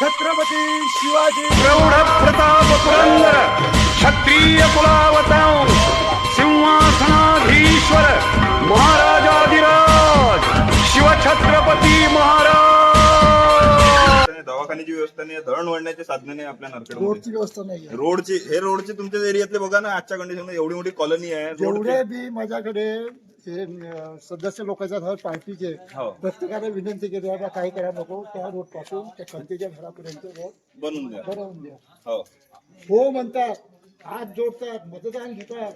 छत्रपती शिवाजी. प्रौढ प्रताप पुरंदर क्षत्रिय कुलावतांश सिंहासनाधीश्वर महाराजाधिराज शिवछत्रपती महाराज. दवाखान्याची व्यवस्था नाही दळण वळण्याचे साधनं नाही आपल्या रोडची नरखेड व्यवस्था नाही रोडची हे रोडचे तुमच्या एरियातले बघा ना आजच्या कंडिशन एवढी मोठी कॉलनी आहे जेवढे बी माझ्याकडे हे अं, सदस्य लोकांच्या घर पार्टीचे हो. प्रत्येकाने विनंती केली आहे काही करा नको त्या रोडपासून त्या खंतीच्या घरापर्यंत रोड बनवून द्या. बनवून द्या. हो. हो म्हणतात हात जोडतात मतदान घेतात.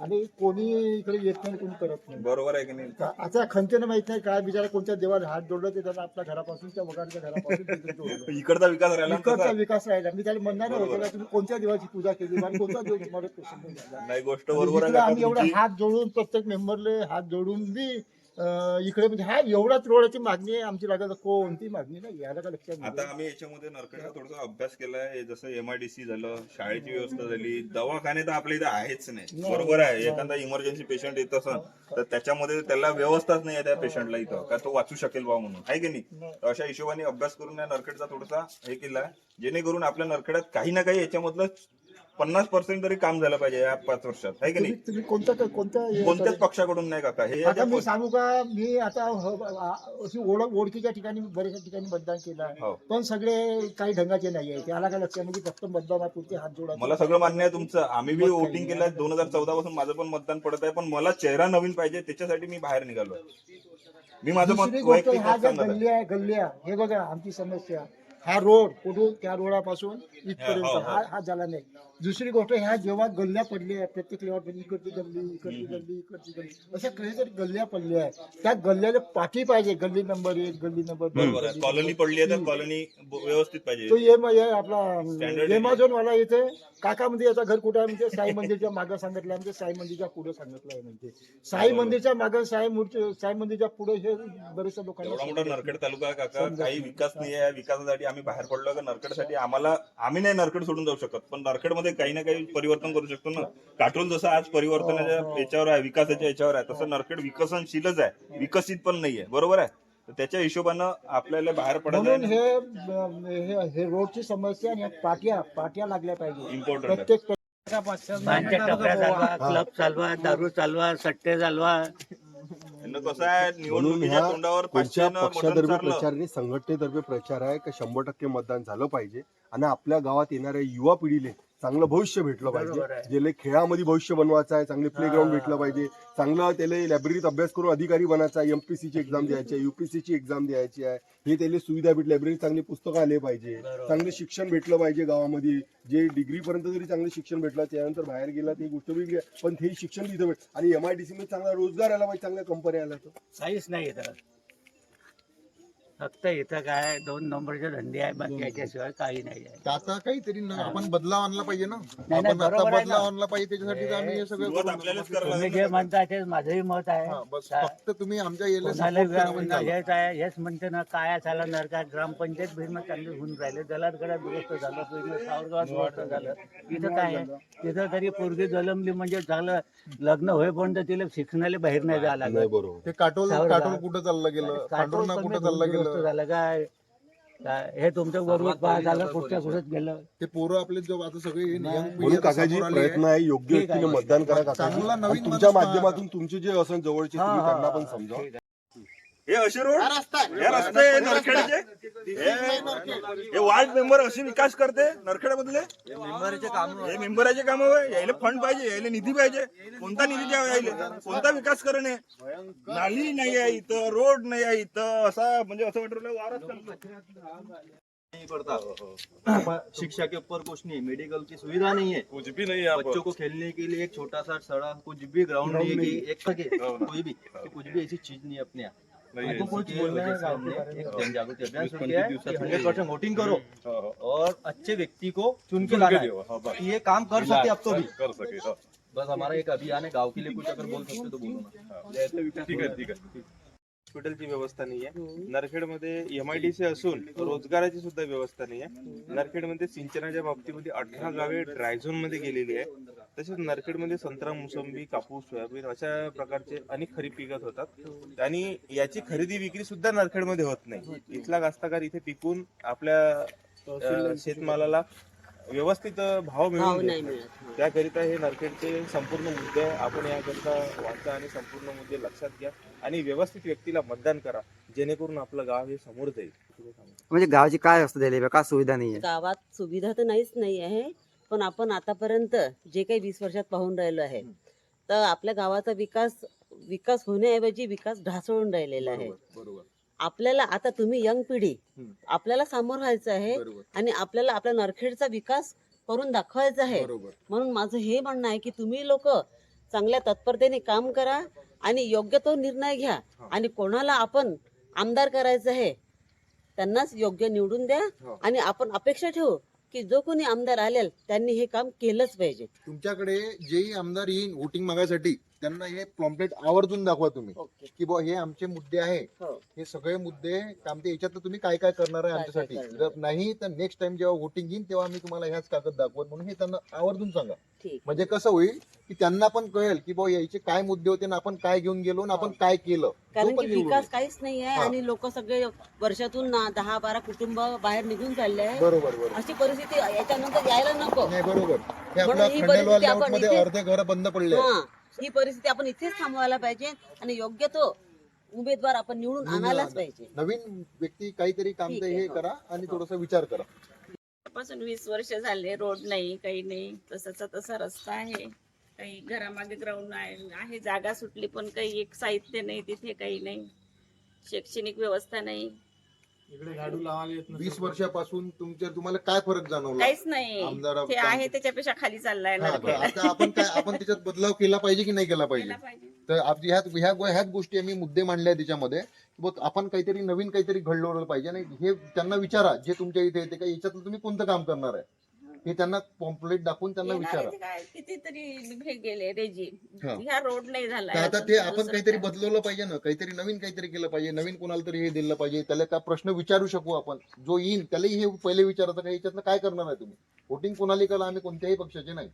आणि कोणी इकडे येत नाही कोणी करत नाही. बरोबर आहे की नाही? का- आता खंतेनं माहीत नाही काय बिचारा कोणत्या देवाने हात जोडलं ते त्याला आपल्या घरापासून त्या वगारच्या घरापासून तिथे जोडलं. इकडचा विकास राहिला ना इकडचा तसा. विकास राहिला. मी त्याला म्हणणार होतो का तुम्ही कोणत्या देवाची पूजा केली? आणि कोणत्या देवाची प्रसन्न झाला? नाही गोष्ट बरोबर आहे आम्ही एवढा. हात जोडून प्रत्येक मेंबरले हात जोडून बी इकडे म्हणजे हा एवढाच रोडाची मागणी आहे आमची लागत कोणती मागणी नाही याला का लक्षात आता. आम्ही याच्यामध्ये नरखेडचा थोडासा अभ्यास केलाय जसं एमआयडीसी झालं शाळेची व्यवस्था झाली दवाखाने तर आपल्या इथे आहेच नाही. बरोबर आहे एखादा इमर्जन्सी पेशंट येत असेल तर त्याच्यामध्ये त्याला व्यवस्थाच नाही आहे त्या पेशंटला इथं का तो वाचू शकेल बा म्हणून आहे की नाही अशा हिशोबाने अभ्यास करून या नरखेडचा थोडासा हे केलाय जेणेकरून आपल्या नरखेड्यात काही ना काही याच्यामधलं पन्नास पर्सेंट तरी काम झालं पाहिजे या पाच वर्षात आहे की नाही? तुम्ही कोणत्या कोणत्या हे- कोणत्याच पक्षाकडून नाही काका हे आता मी सांगू का मी आता ह- आ- अशी ओळख ओळखीच्या ठिकाणी बऱ्याचशा ठिकाणी मतदान केलं आहे. हो. पण सगळे काही ढंगाचे नाही आहे त्याला काय लक्षात म्हणजे फक्त मतदानापुरते हात जोडायचे मला सगळं मान्य आहे तुमचं. आम्ही बी वोटिंग केलं दोन हजार चौदा पासून माझं पण मतदान पडत आहे. पण मला चेहरा नवीन पाहिजे त्याच्यासाठी मी बाहेर निघालो. मी माझं मत दुसरी गोष्ट वैयक्तिक ह्या मत ज्या सांगत आहे. गल्ल्या गल्ल्या हे बघा आमची समस्या. हा रोड कुठून त्या रोडापासून हो, इथपर्यंत. हो. हा हा झाला नाही. दुसरी गोष्ट ह्या जेव्हा गल्ल्या पडल्या आहेत प्रत्येक लेवल इकडची गल्ली इकडची गल्ली इकडची गल्ली अशा काहीतरी गल्ल्या पडल्या. आहेत त्या गल्ल्याला पाठी पाहिजे गल्ली नंबर एक गल्ली नंबर दोन कॉलनी पडली आहे तर कॉलनी व्यवस्थित तो पाहिजे ये म- ये आपला एमेझॉन वाला येते काका म्हणजे याचा घर कुठं आहे म्हणजे? साई मंदिरच्या मागं सांगितलं म्हणजे साई मंदिरच्या पुढे सांगितलं आहे म्हणजे. साई मंदिरच्या मागं साई मूर्ती साई मंदिरच्या पुढे हे बरेचशा लोकांना एवढा मोठा नरखेड तालुका काका. काही विकास नाही आहे. विकासासाठी आम्ही बाहेर पडलो का नरखेडसाठी आम्हाला आम्ही नाही नरखेड सोडून जाऊ शकत. पण नरखेडमध्ये काही ना काही परिवर्तन करू शकतो ना. काटोल जसं आज परिवर्तनाच्या याच्यावर आहे विकासाच्या याच्यावर आहे तसं नरखेड विकसनशीलच आहे विकसित पण नाहीये बरोबर आहे? तर त्याच्या हिशोबानं आपल्याला बाहेर म्हणून हे हे हे रोडची समस्या आणि पाट्या पाट्या लागल्या पाहिजे. इम्पॉर्टंट आहे. प्रत्येक पानच्या टपऱ्या चालवा क्लब चालवा दारू चालवा सट्टे चालवा. यांना कसं आहे म्हणून निवडणुकीच्या ह्या तोंडावर पुढच्या पाचशेनं मटण पक्षातर्फे चारलं. प्रचार नाही संघटनेतर्फे प्रचार आहे की शंभर टक्के मतदान झालं पाहिजे? आणि आपल्या गावात येणाऱ्या युवा पिढीले चांगलं भविष्य भेटलं पाहिजे. ज्याला खेळामध्ये भविष्य बनवायचं आहे चांगले प्ले ग्राउंड भेटलं पाहिजे. चांगलं त्याला लायब्ररीत अभ्यास करून अधिकारी बनायचा आहे एमपीसीची एक्झाम द्यायची आहे युपीसीची एक्झाम द्यायची आहे. हे त्याला सुविधा भेटली लायब्ररीत चांगली पुस्तकं आले पाहिजे. चांगलं शिक्षण भेटलं पाहिजे गावामध्ये. जे डिग्री पर्यंत जरी चांगलं शिक्षण भेटलं त्यानंतर बाहेर गेला ती गोष्ट वेगळी पण ते शिक्षण तिथं भेट आणि एमआयडीसी मध्ये चांगला रोजगार आला पाहिजे चांगल्या कंपन्या आल्या तर. काहीच नाही फक्त इथं काय दोन नंबरचे धंदे आहे बाकी याच्याशिवाय काही नाही आहे आता काहीतरी न- आपण बदलाव आणला पाहिजे ना नाही, आपण आता बरोबर आहे बदलाव ना. आणला पाहिजे त्याच्यासाठी तर आम्ही हे सगळं सुरुवात करू. तुम्ही लागेल जे. म्हणता ते माझंही मत आहे हा, बस फक्त तुम्ही आमच्या याला कोणाला support करा म्हणजे. हेच आहे हेच म्हणते ना काय झाला नरका ग्रामपंचायत भीमा चांगली होऊन राहिले दलालगडात दुरुस्त झालं पहिलं सावरगावात दुरुस्त झालं इथं काय आहे तिथं तरी पोरगी जलमली म्हणजे झालं लग्न होईपर्यंत तिला शिक्षणाला बाहेर नाही जायला बरोबर ते काटोल सावरगाव. काटोल कुठं चाललं गेलं काटोल कुठं चाललं दुरुस्त गेलं. झालं काय? काय? हे तुमचं बरोबर पाहा झालं कुठच्या कुठं गेलं. ते पोरं आपले जो आता सगळे young पिढी म्हणून आता काकाजी समोर आली आहे. प्रयत्न आहे. योग्य. व्यक्तीने मतदान करा काकाजी चांगला आणि नवीन तुमच्या माणूस माध्यमातून तुमचे जे असं जवळचे तुम्ही त्यांना पण समजा हे असे रोड? हे रस्ते नरखेडचे? हे- हे वार्ड मेंबर असे विकास करते नरखेड्यामधले हे मेंबराचे काम यायला फंड पाहिजे यायला निधी पाहिजे. कोणता निधी द्यावा यायला? कोणता विकास करणे? नाली नाही आहे इथं. रोड नाही आहे इथं. असा म्हणजे असं वाटलं वारच नहीं पड़ता. शिक्षा के ऊपर कुछ नहीं. मेडिकल की सुविधा नहीं है कुछ भी नहीं है बच्चों को खेलने के लिए एक छोटा सा सड़क कुछ भी ग्राउंड नहीं है कि एक कोई भी. कि कुछ भी ऐसी चीज नहीं है अपने यहाँ बोलना है. किया है वोटिंग करो और अच्छे व्यक्ति को चुन के लाना है। कि ये काम कर सके अब तो भी। कर सके बस हमारा एक अभियान है गांव के लिए कुछ अगर बोल सकते तो बोलो ना। ठीक है ठीक है। हॉस्पिटलची व्यवस्था नाहीये. नरखेडमध्ये एमआयडीसी असून रोजगाराची सुद्धा व्यवस्था नाहीये. नरखेडमध्ये सिंचनाच्या बाबतीमध्ये अठरा गावे ड्राय झोनमध्ये गेलेली आहे तसेच नरखेडमध्ये संत्रा मोसंबी कापूस सोयाबीन अशा प्रकारचे अनेक खरीप पिकत होतात. आणि याची खरेदी विक्री सुद्धा नरखेडमध्ये होत नाही. इथला कास्तकार इथे पिकून आपल्या शेतमालाला व्यवस्थित भाव मिळून दे. नाही मिळत हा. त्याकरिता हे नरखेडचे संपूर्ण मुद्दे. आपण याकरिता वाचा आणि संपूर्ण मुद्दे लक्षात घ्या आणि व्यवस्थित व्यक्तीला मतदान करा जेणेकरून आपलं गाव हे समोर जाईल म्हणजे गावाची काय असतं दिली का सुविधा नाहीये गावात सुविधा तर नाहीच नाही आहे पण आपण आतापर्यंत जे काही वीस वर्षात पाहून राहिलो आहे तर आपल्या गावाचा विकास विकास होण्याऐवजी विकास ढासळून राहिलेला आहे बरोबर आपल्याला आता तुम्ही यंग पिढी. आपल्याला सामोर व्हायचं आहे आणि आपल्याला आपल्या नरखेडचा विकास करून दाखवायचा आहे. म्हणून माझं हे म्हणणं आहे की तुम्ही लोक चांगल्या तत्परतेने काम करा आणि योग्य तो निर्णय घ्या. आणि कोणाला आपण आमदार करायचं आहे त्यांनाच योग्य निवडून द्या. आणि आपण अपेक्षा ठेवू की जो कोणी आमदार आलेल त्यांनी हे काम केलंच पाहिजे. तुमच्याकडे जेही आमदार येईन वोटिंग मागायसाठी त्यांना हे पॉम्पलेट आवर्जून दाखवा तुम्ही. ओके. की बुवा हे आमचे मुद्दे आहे. हो. हे सगळे मुद्दे काम ते याच्यात तुम्ही काय काय करणार आहे काय काय आमच्यासाठी करणार. जर नाही तर नेक्स्ट टाइम जेव्हा वोटिंग येईल तेव्हा आम्ही तुम्हाला ह्याच कागद दाखवत म्हणून हे त्यांना आवर्जून सांगा. ठीक. म्हणजे कसं होईल की त्यांना पण कळेल की बुवा याचे काय मुद्दे होते आणि आपण काय घेऊन गेलो आणि आपण काय केलं. कारण की निवडून विकास येईल. काहीच नाही आहे हा. आणि लोक सगळे वर्षातून ना दहा बारा कुटुंब बाहेर निघून चालले आहे बरोबर बरोबर. अशी परिस्थिती याच्यानंतर यायला नको. नाही बरोबर. हे म्हणून आपल्या ही खंडेलवाल परिस्थिती लेआउट आपण मध्ये इथे- अर्धे घर बंद पडले. हा. ही परिस्थिती आपण इथेच थांबवायला पाहिजे आणि योग्य तो उमेदवार आपण निवडून आणायलाच आणा. पाहिजे. नवीन व्यक्ती काहीतरी काम ते हे हो. करा आणि थोडासा विचार करा. पासून वीस वर्ष झाले रोड नाही काही नाही. तसाचा तसा रस्ता आहे. काही घरामागे ग्राउंड आहे जागा सुटली पण काही एक साहित्य नाही तिथे काही नाही. शैक्षणिक व्यवस्था नाही. वीस वर्षापासून तुमच्या तुम्हाला काय फरक जाणवला? काहीच नाही. आमदार ते आहे त्याच्यापेक्षा खाली चाललाय हा, तर नरखेड. आता आपण काय आपण त्याच्यात बदलाव केला पाहिजे की नाही केला पाहिजे केला पाहिजे? तर आप- ह्या ह्याच गोष्टी आम्ही मुद्दे मांडले आहेत त्याच्यामध्ये. की बुवा आपण काहीतरी नवीन काहीतरी घडलं पाहिजे आणि हे त्यांना विचारा जे तुमच्या इथे येते का याच्यातलं तुम्ही कोणतं काम करणार आहे? हे त्यांना पॉम्पलेट दाखवून त्यांना विचारा. काय कितीतरी हे गेले रेजी हा. ह्या रोड नाही तर झाला आता ते आपण काहीतरी बदलवलं पाहिजे ना काहीतरी नवीन काहीतरी केलं पाहिजे नवीन कोणाला तरी हे दिलं पाहिजे त्याला काय प्रश्न विचारू शकू आपण. जो येईल त्यालाही हे पहिले विचारायचं का याच्यातनं काय करणार आहे तुम्ही? वोटिंग कोणाला केलं आम्ही कोणत्याही पक्षाचे नाही.